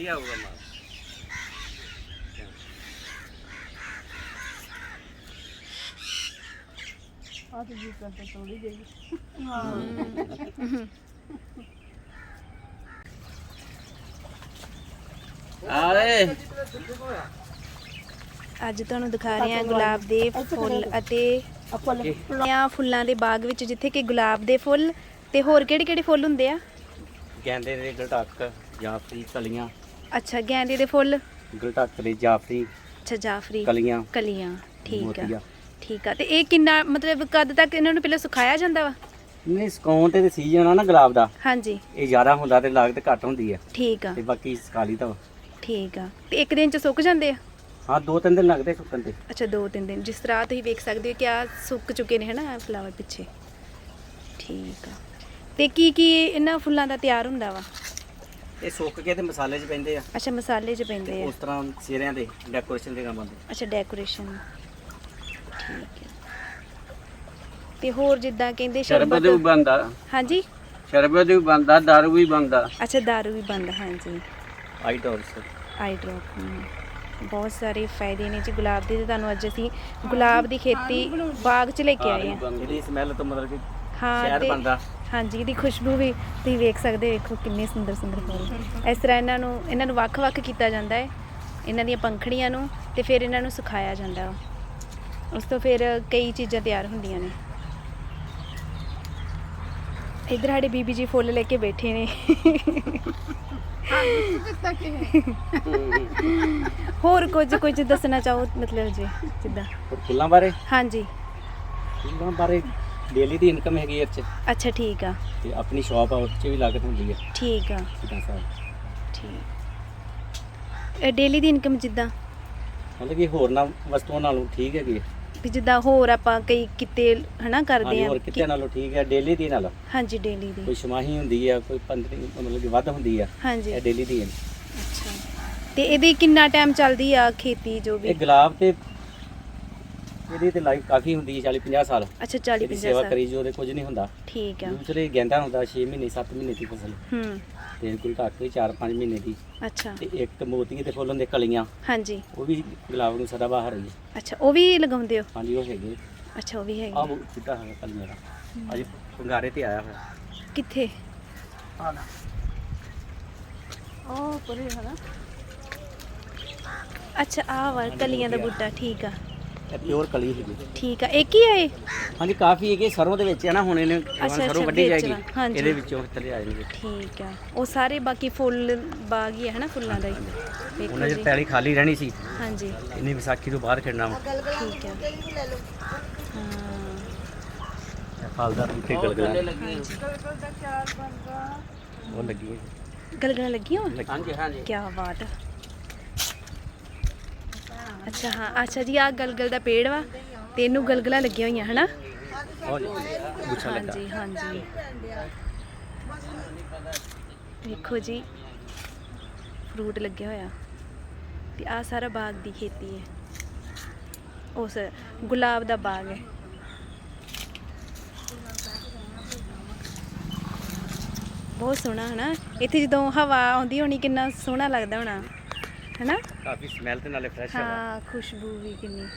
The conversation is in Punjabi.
ਵਧੀਆ ਹੋਊਗਾ ਮਾਲ। ਆ ਤੇ ਜੀ ਕਰਦੇ ਥੋੜੀ ਜਿਹੀ ਆਏ ਅੱਜ ਤੁਹਾਨੂੰ ਦਿਖਾ ਰਹੇ ਹਾਂ ਗੁਲਾਬ ਦੇ ਫੁੱਲ ਅਤੇ ਆ ਫੁੱਲ ਆ ਫੁੱਲਾਂ ਦੇ ਬਾਗ ਵਿੱਚ ਜਿੱਥੇ ਕਿ ਗੁਲਾਬ ਦੇ ਫੁੱਲ ਤੇ ਹੋਰ ਕਿਹੜੇ ਕਿਹੜੇ ਫੁੱਲ ਹੁੰਦੇ ਆ? ਗੈਂਦੇ ਦੇ ਗਲਟੱਕ ਜਾਫਰੀ ਕਲੀਆਂ ਅੱਛਾ ਗੈਂਦੇ ਦੇ ਫੁੱਲ? ਗਲਟੱਕ ਦੇ ਜਾਫਰੀ ਅੱਛਾ ਜਾਫਰੀ ਕਲੀਆਂ ਕਲੀਆਂ ਠੀਕ ਮੋਤੀਆ। ਆ ਠੀਕ ਆ। ਤੇ ਇਹ ਕਿੰਨਾ ਮਤਲਬ ਕਦ ਤੱਕ ਇਹਨਾਂ ਨੂੰ ਪਹਿਲਾਂ ਸੁਕਾਇਆ ਜਾਂਦਾ ਵਾ? ਨਹੀਂ ਸਕਾਉਣ ਤੇ ਸੀਜ਼ਨ ਆ ਨਾ ਗੁਲਾਬ ਦਾ। ਹਾਂਜੀ। ਇਹ ਜ਼ਿਆਦਾ ਹੁੰਦਾ ਤੇ ਲਾਗਤ ਘੱਟ ਹੁੰਦੀ ਆ। ਠੀਕ ਆ। ਤੇ ਬਾਕੀ ਸਕਾਲੀ ਤਾਂ ਠੀਕ ਆ। ਤੇ ਇੱਕ ਦਿਨ ਚ ਸੁੱਕ ਜਾਂਦੇ ਆ? ਹਾਂ ਦੋ ਤਿੰਨ ਦਿਨ ਲੱਗਦੇ ਸੁੱਕਣ ਤੇ। ਅੱਛਾ ਦੋ ਤਿੰਨ ਦਿਨ। ਜਿਸ ਤਰ੍ਹਾਂ ਤੁਸੀਂ ਵੇਖ ਸਕਦੇ ਹੋ ਕਿ ਆ ਸੁੱਕ ਚੁੱਕੇ ਨੇ ਹਨਾ ਫਲਾਵਰ ਪਿੱਛੇ। ਠੀਕ ਆ। ਤੇ ਕੀ ਕੀ ਇਹਨਾਂ ਫੁੱਲਾਂ ਦਾ ਤਿਆਰ ਹੁੰਦਾ ਵਾ? ਇਹ ਸੁੱਕ ਕੇ ਤੇ ਮਸਾਲੇ 'ਚ ਪੈਂਦੇ ਆ। ਅੱਛਾ ਮਸਾਲੇ 'ਚ ਪੈਂਦੇ ਆ। ਉਸ ਤਰ੍ਹਾਂ ਸਿਰਿਆਂ ਦੇ ਡੈਕੋਰੇਸ਼ਨ ਦੇ ਕੰਮ ਆਉਂਦੇ ਅੱਛਾ ਡੈਕੋਰੇਸ਼ਨ ਠੀਕ ਹੈ। ਤੇ ਹੋਰ ਜਿੱਦਾਂ ਕਹਿੰਦੇ ਸ਼ਰਬਤ ਵੀ ਬਣਦਾ। ਹਾਂਜੀ? ਸ਼ਰਬਤ ਵੀ ਬਣਦਾ ਦਾਰੂ ਵੀ ਬਣਦਾ। ਅੱਛਾ दारू ਵੀ ਬੰਦ ਹਾਂਜੀ। ਆਈ ਟੌਰਸ ਆਈ ਡ੍ਰੌਪ ਬਹੁਤ ਸਾਰੇ ਫਾਇਦੇ ਨੇ ਜੀ ਗੁਲਾਬ ਦੇ ਤੇ ਤੁਹਾਨੂੰ ਅੱਜ ਅਸੀਂ ਗੁਲਾਬ ਦੀ ਖੇਤੀ ਬਾਗ 'ਚ ਲੈ ਕੇ ਆਏ ਹਾਂ। ਇਹਦੀ ਸਮੈਲ ਤੋਂ ਮਤਲਬ ਕਿ ਹਾਂ ਸ਼ਹਿਦ ਤੇ ਬਣਦਾ। ਹਾਂਜੀ ਇਹਦੀ ਖੁਸ਼ਬੂ ਵੀ ਤੁਸੀਂ ਵੇਖ ਸਕਦੇ ਹੋ ਵੇਖੋ ਕਿੰਨੇ ਸੁੰਦਰ ਸੁੰਦਰ ਫੁੱਲ। ਇਸ ਤਰ੍ਹਾਂ ਇਹਨਾਂ ਨੂੰ ਇਹਨਾਂ ਨੂੰ ਵੱਖ-ਵੱਖ ਕੀਤਾ ਜਾਂਦਾ ਹੈ। ਇਹਨਾਂ ਦੀਆਂ ਪੰਖੜੀਆਂ ਨੂੰ ਤੇ ਫਿਰ ਇਹਨਾਂ ਨੂੰ ਸੁਕਾਇਆ ਜਾਂਦਾ ਵਾ। ਉਸ ਤੋਂ ਫਿਰ ਕਈ ਚੀਜ਼ਾਂ ਤਿਆਰ ਹੁੰਦੀਆਂ ਨੇ। ਇਧਰ ਸਾਡੇ ਬੀਬੀ ਜੀ ਫੁੱਲ ਲੈ ਕੇ ਬੈਠੇ ਨੇ। ਹੋਰ ਕੁਝ ਕੁਝ ਦੱਸਣਾ ਚਾਹੋ? ਮਤਲਬ ਜੀ ਜਿੱਦਾਂ। ਹੋਰ ਫੁੱਲਾਂ ਬਾਰੇ? ਹਾਂਜੀ। ਫੁੱਲਾਂ ਬਾਰੇ ਡੇਲੀ ਦੀ ਇਨਕਮ ਹੈਗੀ ਇਹ 'ਚ ਅੱਛਾ ਠੀਕ ਆ। ਤੇ ਆਪਣੀ ਸ਼ਾਪ ਆ ਉਹ 'ਚ ਵੀ ਲਾਗਤ ਹੁੰਦੀ ਹੈ ਠੀਕ ਆ। ਜਿੱਦਾਂ ਸਾਹਿਬ ਠੀਕ। ਡੇਲੀ ਦੀ ਇਨਕਮ ਜਿੱਦਾਂ? ਮਤਲਬ ਕਿ ਹੋਰ ਨਾ ਵਸਤੂਆਂ ਨਾਲੋਂ ਠੀਕ ਹੈਗੀ ਹੈ। ਵੀ ਜਿੱਦਾਂ ਹੋਰ ਆਪਾਂ ਕਈ ਕਿਤੇ ਹਨਾ ਕਰਦੇ ਹਾਂਜੀ ਆ ਹੋਰ ਕਿਤੇ ਨਾਲੋਂ ਠੀਕ ਹੈ ਡੇਲੀ ਦੀ ਨਾਲ। ਹਾਂਜੀ ਡੇਲੀ ਦੀ। ਕੋਈ ਛਮਾਹੀ ਹੁੰਦੀ ਆ ਕੋਈ 15 ਮਤਲਬ ਕਿ ਵੱਧ ਹੁੰਦੀ ਆ। ਹਾਂਜੀ। ਇਹ ਡੇਲੀ ਦੀ ਹੈ ਅੱਛਾ। ਤੇ ਇਹਦੀ ਕਿੰਨਾ ਟਾਈਮ ਚੱਲਦੀ ਆ ਖੇਤੀ ਜੋ ਵੀ? ਇਹ ਗੁਲਾਬ ਤੇ ਇਹਦੀ ਤੇ ਲਾਈਫ ਕਾਫੀ ਹੁੰਦੀ ਹੈ 40 50 ਸਾਲ। ਅੱਛਾ 40 ਇਹਦੀ 50 ਸੇਵਾ ਸਾਲ। ਕਰੀ ਜੋ ਉਹਦੇ ਕੁਝ ਨਹੀਂ ਹੁੰਦਾ। ਠੀਕ ਆ। ਦੂਸਰੇ ਗੈਂਦਾ ਹੁੰਦਾ 6 ਮਹੀਨੇ 7 ਮਹੀਨੇ ਦੀ ਫਸਲ। ਹੂੰ। ਤੇ ਗੁਲਟਾਕ ਦੀ 4-5 ਮਹੀਨੇ ਦੀ। ਅੱਛਾ। ਤੇ ਇੱਕ ਮੋਤੀ ਦੇ ਫੁੱਲ ਹੁੰਦੇ ਕਲੀਆਂ। ਹਾਂਜੀ। ਉਹ ਵੀ ਗੁਲਾਬ ਨੂੰ ਸਦਾ ਬਾਹਰ ਹੀ ਹੈ। ਅੱਛਾ ਉਹ ਵੀ ਲਗਾਉਂਦੇ ਹੋ? ਹਾਂਜੀ ਉਹ ਹੈਗੇ। ਅੱਛਾ ਉਹ ਵੀ ਆਹ ਹੈਗੇ ਉਹ ਚਿੱਟਾ ਹੈਗਾ ਕਲੀਆਂ ਦਾ ਅਜੇ ਪੰਗਾਰੇ ਤੇ ਆਇਆ ਹੋਇਆ। ਕਿੱਥੇ? ਉਹ ਪਰੇ ਹਨਾ ਅੱਛਾ ਆਹ ਵਾ ਕਲੀਆਂ ਦਾ ਬੂਟਾ ਠੀਕ ਆ। ਇਹ ਪਿਓਰ ਕਲੀ ਹੈਗੀ ਠੀਕ ਆ ਇੱਕ ਹੀ ਆ ਇਹ? ਹਾਂਜੀ ਕਾਫੀ ਹੈਗੇ ਸਰੋਂ ਦੇ ਵਿੱਚ ਹੈ ਨਾ ਹੁਣ ਇਹਨੇ ਅੱਛਾ, ਸਰੋਂ ਵੱਢੀ ਜਾਏਗੀ। ਹਾਂਜੀ। ਇਹਦੇ ਵਿੱਚੋਂ ਥੱਲੇ ਆ ਜਾਣਗੇ ਠੀਕ ਆ ਉਹ ਸਾਰੇ ਬਾਕੀ ਫੁੱਲ ਬਾਗ ਹੀ ਆ ਹਨਾ ਫੁੱਲਾਂ ਦਾ ਹੀ। ਵੇਖੋ ਉਹਨਾਂ ਜੀ। ਚ ਪੈਲੀ ਖਾਲੀ ਰਹਿਣੀ ਸੀ। ਹਾਂਜੀ। ਇੰਨੀ ਵਿਸਾਖੀ ਤੋਂ ਬਾਹਰ ਖੜਨਾ ਵਾ। ਠੀਕ ਆ। ਹਾਂ। ਇਹ ਫਲ ਦਾ ਇੱਥੇ ਗਲਗਲਾ। ਉਹ ਲੱਗੀ ਹੈ ਗਲਗਲਾਂ ਲੱਗੀਆਂ। ਹੋਣ ਹਾਂਜੀ ਹਾਂਜੀ। ਕੀ ਬਾਤ ਹੈ ਅੱਛਾ ਹਾਂ। ਅੱਛਾ ਜੀ ਆ ਗਲਗਲ ਦਾ ਪੇੜ ਵਾ ਤੇ ਇਹਨੂੰ ਗਲਗਲਾਂ ਲੱਗੀਆਂ ਹੋਈਆਂ ਹਨਾ? ਗੁੱਛਾ ਲੱਗਾ। ਹਾਂਜੀ ਹਾਂਜੀ। ਵੇਖੋ ਜੀ ਫਰੂਟ ਲੱਗਿਆ ਹੋਇਆ ਤੇ ਆ ਸਾਰਾ ਬਾਗ ਦੀ ਖੇਤੀ ਹੈ। ਉਸ ਗੁਲਾਬ ਦਾ ਬਾਗ ਹੈ। ਬਹੁਤ ਸੋਹਣਾ ਹਨਾ? ਇੱਥੇ ਜਦੋਂ ਹਵਾ ਆਉਂਦੀ ਹੋਣੀ ਕਿੰਨਾ ਸੋਹਣਾ ਲੱਗਦਾ ਹੋਣਾ। ਹਨਾ ਕਾਫੀ ਸਮੈਲ ਤੇ ਨਾਲੇ ਫਰੈਸ਼ ਹਵਾ। ਹਾਂ ਖੁਸ਼ਬੂ ਵੀ ਕਿੰਨੀ।